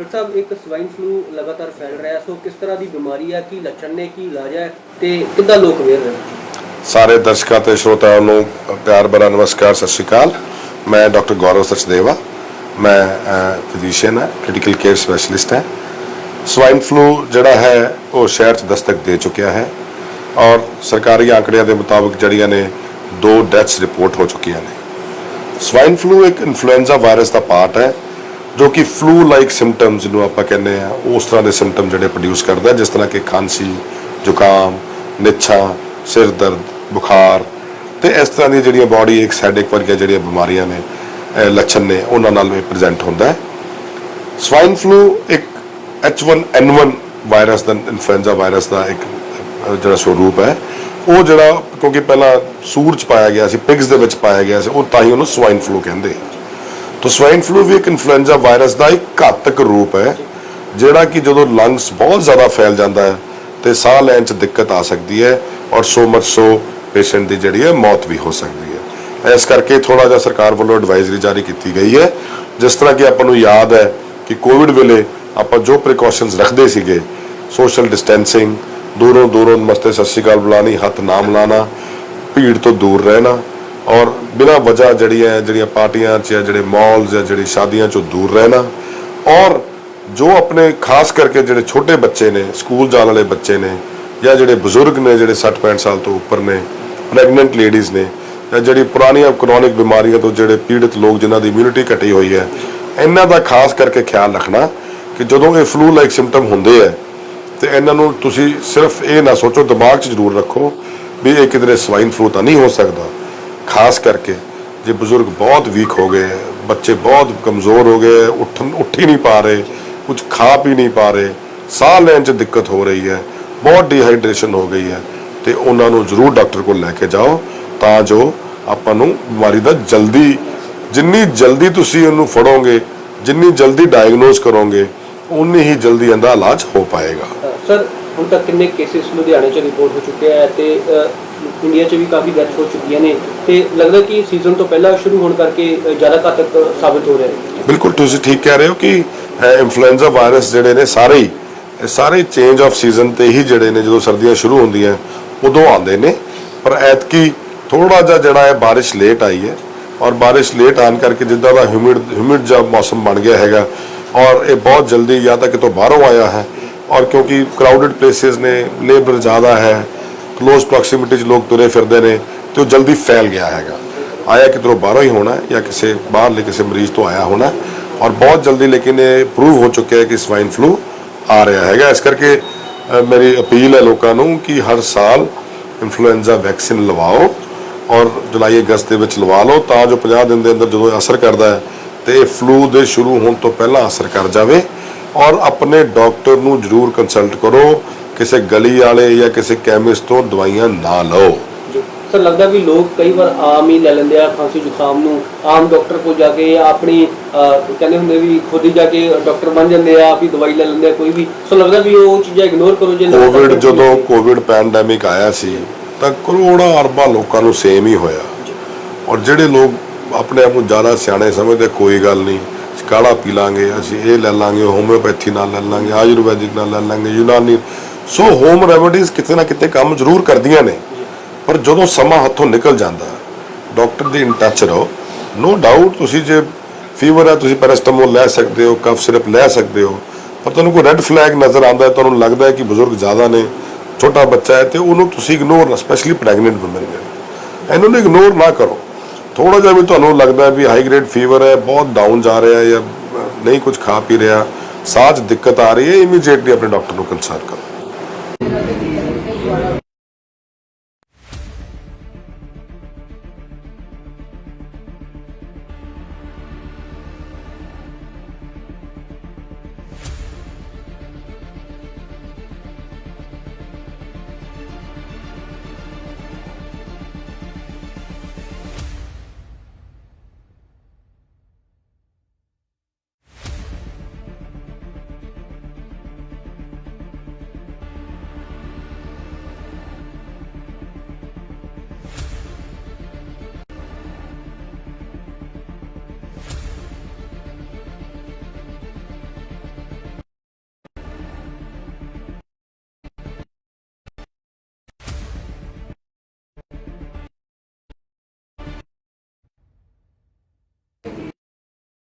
Doctor ਸਾਹਿਬ, ਇੱਕ swine flu ਲਗਾਤਾਰ ਫੈਲ ਰਿਹਾ ਸੋ ਕਿਸ ਤਰ੍ਹਾਂ ਦੀ ਬਿਮਾਰੀ ਹੈ, ਕੀ ਲੱਛਣ ਨੇ, ਕੀ ਇਲਾਜ ਹੈ ਤੇ ਕਿੱਦਾਂ ਲੋਕ ਵੇਰ ਰਹੇ ਸਾਰੇ ਦਰਸ਼ਕਾਂ ਤੇ ਸ਼ਰੋਤਾਵਾਂ ਨੂੰ ਪਿਆਰ ਭਰਾ ਨਮਸਕਾਰ, ਸਤਿ ਸ਼੍ਰੀ ਅਕਾਲ। ਮੈਂ ਡਾਕਟਰ ਗੌਰਵ ਸਚਦੇਵਾ, ਮੈਂ ਫਿਜ਼ੀਸ਼ੀਅਨ ਹਾਂ ਕ੍ਰਿਟੀਕਲ ਕੇਅਰ ਸਪੈਸ਼ਲਿਸਟ ਹਾਂ। ਸਵਾਈਨ ਫਲੂ ਜਿਹੜਾ ਹੈ, ਉਹ ਸ਼ਹਿਰ 'ਚ ਦਸਤਕ ਦੇ ਚੁੱਕਿਆ ਹੈ ਔਰ ਸਰਕਾਰੀ ਆંકੜਿਆਂ ਦੇ ਮੁਤਾਬਕ ਜਿਹੜੀਆਂ ਨੇ, ਦੋ ਡੈਥਸ ਰਿਪੋਰਟ ਹੋ ਚੁੱਕੀਆਂ ਨੇ। ਸਵਾਈਨ ਫਲੂ ਇੱਕ ਇਨਫਲੂਐਂਜ਼ਾ ਵਾਇਰਸ ਦਾ ਪਾਰਟ ਹੈ ਜੋ ਕਿ ਫਲੂ ਲਾਈਕ ਸਿੰਪਟਮਸ ਜਿਹਨੂੰ ਆਪਾਂ ਕਹਿੰਦੇ ਆ ਉਸ ਤਰ੍ਹਾਂ ਦੇ ਸਿੰਪਟਮ ਜਿਹੜੇ ਪ੍ਰੋਡਿਊਸ ਕਰਦਾ ਜਿਸ ਤਰ੍ਹਾਂ ਕਿ ਖਾਂਸੀ, ਜ਼ੁਕਾਮ, ਨਿੱਛਾਂ, ਸਿਰ ਦਰਦ, ਬੁਖਾਰ ਤੇ ਇਸ ਤਰ੍ਹਾਂ ਦੀਆਂ ਜਿਹੜੀਆਂ ਬਾਡੀ ਇੱਕ ਹੈਡੇਕ ਵਰਗੀਆਂ ਜਿਹੜੀਆਂ ਬਿਮਾਰੀਆਂ ਨੇ ਲੱਛਣ ਨੇ, ਉਹਨਾਂ ਨਾਲ ਵੀ ਪ੍ਰੈਜ਼ੈਂਟ ਹੁੰਦਾ ਹੈ। ਸਵਾਈਨ ਫਲੂ ਇੱਕ H1N1 ਵਾਇਰਸ ਦਾ ਇਨਫਲੂਐਂਜ਼ਾ ਵਾਇਰਸ ਦਾ ਇੱਕ ਜਿਹੜਾ ਸਰੂਪ ਹੈ। ਉਹ ਜਿਹੜਾ ਕਿਉਂਕਿ ਪਹਿਲਾਂ ਸੂਰ ਚ ਪਾਇਆ ਗਿਆ ਸੀ ਪਿਗਸ ਦੇ ਵਿੱਚ ਪਾਇਆ ਗਿਆ ਸੀ, ਉਹ ਤਾਂ ਹੀ ਉਹਨੂੰ ਸਵਾਈਨ ਫਲੂ ਕਹਿੰਦੇ ਆ। ਤਾਂ ਸਵਾਈਨ ਫਲੂ ਵੀ ਇੱਕ ਇਨਫਲੂਐਂਜ਼ਾ ਵਾਇਰਸ ਦਾ ਇੱਕ ਘਾਤਕ ਰੂਪ ਹੈ, ਜਿਹੜਾ ਕਿ ਜਦੋਂ ਲੰਗਸ ਬਹੁਤ ਜ਼ਿਆਦਾ ਫੈਲ ਜਾਂਦਾ ਹੈ, ਤੇ ਸਾਹ ਲੈਣ 'ਚ ਦਿੱਕਤ ਆ ਸਕਦੀ ਹੈ ਔਰ ਸੋ ਮਚ ਸੋ ਪੇਸ਼ੈਂਟ ਦੀ ਜਿਹੜੀ ਹੈ ਮੌਤ ਵੀ ਹੋ ਸਕਦੀ ਹੈ। ਇਸ ਕਰਕੇ ਥੋੜਾ ਜਿਹਾ ਸਰਕਾਰ ਵੱਲੋਂ ਐਡਵਾਈਜ਼ਰੀ ਜਾਰੀ ਕੀਤੀ ਗਈ ਹੈ। ਜਿਸ ਤਰ੍ਹਾਂ ਕਿ ਆਪਾਂ ਨੂੰ ਯਾਦ ਹੈ ਕਿ ਕੋਵਿਡ ਵੇਲੇ ਆਪਾਂ ਜੋ ਪ੍ਰੀਕਾਸ਼ਨਸ ਰੱਖਦੇ ਸੀਗੇ ਸੋਸ਼ਲ ਡਿਸਟੈਂਸਿੰਗ ਦੂਰੋਂ ਦੂਰੋਂ ਮਸਤੇ ਸਤਿ ਸ਼੍ਰੀ ਅਕਾਲ ਬੁਲਾਣੀ ਹੱਥ ਨਾ ਮਿਲਾਉਣਾ, ਭੀੜ ਤੋਂ ਦੂਰ ਰਹਿਣਾ ਔਰ ਬਿਨਾਂ ਵਜ੍ਹਾ ਜਿਹੜੀਆਂ ਜਿਹੜੀਆਂ ਪਾਰਟੀਆਂ 'ਚ ਜਾਂ ਜਿਹੜੇ ਮਾਲਸ ਜਾਂ ਜਿਹੜੀ ਸ਼ਾਦੀਆਂ 'ਚੋਂ ਦੂਰ ਰਹਿਣਾ, ਔਰ ਜੋ ਆਪਣੇ ਖਾਸ ਕਰਕੇ ਜਿਹੜੇ ਛੋਟੇ ਬੱਚੇ ਨੇ, ਸਕੂਲ ਜਾਣ ਵਾਲੇ ਬੱਚੇ ਨੇ, ਜਾਂ ਜਿਹੜੇ ਬਜ਼ੁਰਗ ਨੇ, ਜਿਹੜੇ 60 65 ਸਾਲ ਤੋਂ ਉੱਪਰ ਨੇ ਪ੍ਰੈਗਨੈਂਟ ਲੇਡੀਜ਼ ਨੇ, ਜਾਂ ਜਿਹੜੀ ਪੁਰਾਣੀਆਂ ਕ੍ਰੋਨਿਕ ਬਿਮਾਰੀਆਂ ਤੋਂ ਜਿਹੜੇ ਪੀੜਤ ਲੋਕ ਜਿਨ੍ਹਾਂ ਦੀ ਇਮਿਊਨਿਟੀ ਘਟੀ ਹੋਈ ਹੈ, ਇਹਨਾਂ ਦਾ ਖਾਸ ਕਰਕੇ ਖਿਆਲ ਰੱਖਣਾ ਕਿ ਜਦੋਂ ਇਹ ਫਲੂ ਲਾਈਕ ਸਿੰਪਟਮ ਹੁੰਦੇ ਹੈ, ਤੇ ਇਹਨਾਂ ਨੂੰ ਤੁਸੀਂ ਸਿਰਫ ਇਹ ਨਾ ਸੋਚੋ, ਦਿਮਾਗ 'ਚ ਜ਼ਰੂਰ ਰੱਖੋ ਵੀ ਇਹ ਕਿਧਰੇ ਸਵਾਈਨ ਫਲੂ ਤਾਂ ਨਹੀਂ ਹੋ ਸਕਦਾ। ਖਾਸ ਕਰਕੇ ਜੇ ਬਜ਼ੁਰਗ ਬਹੁਤ ਵੀਕ ਹੋ ਗਏ, ਬੱਚੇ ਬਹੁਤ ਕਮਜ਼ੋਰ ਹੋ ਗਏ, ਉੱਠਣ, ਉੱਠ ਹੀ ਨਹੀਂ ਪਾ ਰਹੇ ਕੁਝ ਖਾ ਪੀ ਨਹੀਂ ਪਾ ਰਹੇ, ਸਾਹ ਲੈਣ 'ਚ ਦਿੱਕਤ ਹੋ ਰਹੀ ਹੈ, ਬਹੁਤ ਡੀਹਾਈਡਰੇਸ਼ਨ ਹੋ ਗਈ ਹੈ, ਤੇ ਉਹਨਾਂ ਨੂੰ ਜ਼ਰੂਰ ਡਾਕਟਰ ਕੋਲ ਲੈ ਕੇ ਜਾਓ ਤਾਂ ਜੋ ਆਪਾਂ ਨੂੰ ਬਿਮਾਰੀ ਦਾ ਜਲਦੀ, ਜਿੰਨੀ ਜਲਦੀ ਤੁਸੀਂ ਉਹਨੂੰ ਫੜੋਗੇ, ਜਿੰਨੀ ਜਲਦੀ ਡਾਇਗਨੋਸ ਕਰੋਗੇ ਉਨੀ ਹੀ ਜਲਦੀ ਇਹਦਾ ਇਲਾਜ ਹੋ ਪਾਏਗਾ। ਸਰ, ਹੁਣ ਤੱਕ ਕਿੰਨੇ ਕੇਸਿਸ ਲੁਧਿਆਣੇ 'ਚ ਰਿਪੋਰਟ ਹੋ ਚੁੱਕੇ ਹੈ ਤੇ ਇੰਡੀਆ 'ਚ ਵੀ ਕਾਫੀ ਡੈਥ ਹੋ ਚੁੱਕੀਆਂ ਨੇ ਤੇ ਲੱਗਦਾ ਕਿ ਸੀਜ਼ਨ ਤੋਂ ਪਹਿਲਾਂ ਸ਼ੁਰੂ ਹੋਣ ਕਰਕੇ ਜ਼ਿਆਦਾ ਘਾਤਕ ਸਾਬਿਤ ਹੋ ਰਿਹਾ ਹੈ। ਬਿਲਕੁਲ, ਤੁਸੀਂ ਠੀਕ ਕਹਿ ਰਹੇ ਹੋ ਕਿ ਇਨਫਲੂਐਂਜ਼ਾ ਵਾਇਰਸ ਜਿਹੜੇ ਨੇ ਸਾਰੇ ਹੀ ਸਾਰੇ ਚੇਂਜ ਆਫ ਸੀਜ਼ਨ ਤੇ ਹੀ ਜਿਹੜੇ ਨੇ, ਜਦੋਂ ਸਰਦੀਆਂ ਸ਼ੁਰੂ ਹੁੰਦੀਆਂ, ਉਦੋਂ ਆਉਂਦੇ ਨੇ। ਪਰ ਐਤਕੀ ਥੋੜਾ ਜਿਹਾ ਜਿਹੜਾ ਹੈ, ਬਾਰਿਸ਼ ਲੇਟ ਆਈ ਹੈ ਔਰ ਬਾਰਿਸ਼ ਲੇਟ ਆਣ ਕਰਕੇ ਜਿੱਦਾਂ ਦਾ ਹਿਊਮਿਡ ਹਿਊਮਿਡ ਜਾਂ ਮੌਸਮ ਬਣ ਗਿਆ ਹੈਗਾ ਔਰ ਇਹ ਬਹੁਤ ਜਲਦੀ ਜਾਂ ਤਾਂ ਕਿਤੋਂ ਬਾਹਰੋਂ ਆਇਆ ਹੈ ਔਰ ਕਿਉਂਕਿ ਕਰਾਊਡਡ ਪਲੇਸਿਸ ਨੇ ਲੇਬਰ ਜ਼ਿਆਦਾ ਹੈ ਕਲੋਜ਼ ਪ੍ਰੋਕਸੀਮਿਟੀ 'ਚ ਲੋਕ ਤੁਰੇ ਫਿਰਦੇ ਨੇ ਤੇ ਉਹ ਜਲਦੀ ਫੈਲ ਗਿਆ ਹੈਗਾ। ਆਇਆ ਕਿਧਰੋਂ ਬਾਹਰੋਂ ਹੀ ਹੋਣਾ ਜਾਂ ਕਿਸੇ ਬਾਹਰਲੇ ਕਿਸੇ ਮਰੀਜ਼ ਤੋਂ ਆਇਆ ਹੋਣਾ ਔਰ ਬਹੁਤ ਜਲਦੀ ਲੇਕਿਨ ਇਹ ਪ੍ਰੂਵ ਹੋ ਚੁੱਕਿਆ ਹੈ ਕਿ ਸਵਾਈਨ ਫਲੂ ਆ ਰਿਹਾ ਹੈਗਾ। ਇਸ ਕਰਕੇ ਮੇਰੀ ਅਪੀਲ ਹੈ ਲੋਕਾਂ ਨੂੰ ਕਿ ਹਰ ਸਾਲ ਇਨਫਲੂਐਂਜ਼ਾ ਵੈਕਸੀਨ ਲਵਾਓ ਔਰ ਜੁਲਾਈ ਅਗਸਤ ਦੇ ਵਿੱਚ ਲਵਾ ਲਓ ਤਾਂ ਜੋ 50 ਦਿਨ ਦੇ ਅੰਦਰ ਜਦੋਂ ਇਹ ਅਸਰ ਕਰਦਾ ਹੈ ਤੇ ਇਹ ਫਲੂ ਦੇ ਸ਼ੁਰੂ ਹੋਣ ਤੋਂ ਪਹਿਲਾਂ ਅਸਰ ਕਰ ਜਾਵੇ ਔਰ ਆਪਣੇ ਡਾਕਟਰ ਨੂੰ ਜ਼ਰੂਰ ਕੰਸਲਟ ਕਰੋ। ਕਿਸੇ ਗਲੀ ਵਾਲੇ ਜਾਂ ਕਿਸੇ ਕੈਮਿਸਟ ਤੋਂ ਦਵਾਈਆਂ ਨਾ ਲਓ। ਸਰ ਲੱਗਦਾ ਵੀ ਲੋਕ ਕਈ ਵਾਰ ਆਮ ਹੀ ਲੈ ਲੈਂਦੇ ਆ ਖਾਂਸੀ ਜ਼ੁਕਾਮ ਨੂੰ। ਆਮ ਡਾਕਟਰ ਕੋਲ ਜਾ ਕੇ ਆਪਣੀ ਕਹਿੰਦੇ ਹੁੰਦੇ ਵੀ ਖੁਦ ਹੀ ਜਾ ਕੇ ਡਾਕਟਰ ਬਣ ਜਾਂਦੇ ਆ ਆਪ ਹੀ ਦਵਾਈ ਲੈ ਲੈਂਦੇ ਆ ਕੋਈ ਵੀ। ਸੋ ਲੱਗਦਾ ਵੀ ਉਹ ਚੀਜ਼ਾਂ ਇਗਨੋਰ ਕਰੋ ਜੇ ਕੋਵਿਡ ਜਦੋਂ ਕੋਵਿਡ ਪੈਂਡੈਮਿਕ ਆਇਆ ਸੀ ਤਾਂ ਕਰੋੜਾਂ ਅਰਬਾਂ ਲੋਕਾਂ ਨੂੰ ਸੇਮ ਹੀ ਹੋਇਆ। ਔਰ ਜਿਹੜੇ ਲੋਕ ਆਪਣੇ ਆਪ ਨੂੰ ਜ਼ਿਆਦਾ ਸਿਆਣੇ ਸਮਝਦੇ ਕੋਈ ਗੱਲ ਨਹੀਂ ਕਾੜਾ ਪੀ ਲਾਂਗੇ ਅਸੀਂ ਇਹ ਲੈ ਲਾਂਗੇ ਹੋਮਿਓਪੈਥੀ ਨਾਲ ਲੈ ਲਾਂਗੇ ਆਯੁਰਵੈਦਿਕ ਨਾਲ ਲੈ ਲਾਂਗੇ ਯੂਨਾਨੀ ਸੋ ਹੋਮ ਰੈਮਡੀਜ਼ ਕਿਤੇ ਨਾ ਕਿਤੇ ਕੰਮ ਜ਼ਰੂਰ ਕਰਦੀਆਂ ਨੇ। ਪਰ ਜਦੋਂ ਸਮਾਂ ਹੱਥੋਂ ਨਿਕਲ ਜਾਂਦਾ ਡਾਕਟਰ ਦੀ ਇਨ ਟੱਚ ਰਹੋ। ਨੋ ਡਾਊਟ ਤੁਸੀਂ ਜੇ ਫੀਵਰ ਹੈ, ਤੁਸੀਂ ਪੈਰਾਸਟਾਮੋਲ ਲੈ ਸਕਦੇ ਹੋ ਕਫ ਸਿਰਪ ਲੈ ਸਕਦੇ ਹੋ। ਪਰ ਤੁਹਾਨੂੰ ਕੋਈ ਰੈੱਡ ਫਲੈਗ ਨਜ਼ਰ ਆਉਂਦਾ ਹੈ, ਤੁਹਾਨੂੰ ਲੱਗਦਾ ਹੈ ਕਿ ਬਜ਼ੁਰਗ ਜ਼ਿਆਦਾ ਨੇ, ਛੋਟਾ ਬੱਚਾ ਹੈ, ਤੇ ਉਹਨੂੰ ਤੁਸੀਂ ਇਗਨੋਰ ਨਾ ਸਪੈਸ਼ਲੀ ਪ੍ਰੈਗਨੈਂਟ ਔਮਨ ਨੇ। ਨੂੰ ਇਗਨੋਰ ਨਾ ਕਰੋ। ਥੋੜਾ ਜਿਹਾ ਵੀ ਤੁਹਾਨੂੰ ਲੱਗਦਾ ਹੈ ਵੀ ਹਾਈ ਗ੍ਰੇਡ ਫੀਵਰ ਹੈ, ਬਹੁਤ ਡਾਊਨ ਜਾ ਰਿਹਾ ਹੈ ਜਾਂ ਨਹੀਂ ਕੁਝ ਖਾ ਪੀ ਰਿਹਾ, ਸਾਹ 'ਚ ਦਿੱਕਤ ਆ ਰਹੀ ਹੈ ਇਮੀਡੀਏਟਲੀ ਆਪਣੇ ਡਾਕਟਰ ਨੂੰ ਕੰਸਲਟ ਕਰੋ। Thank you.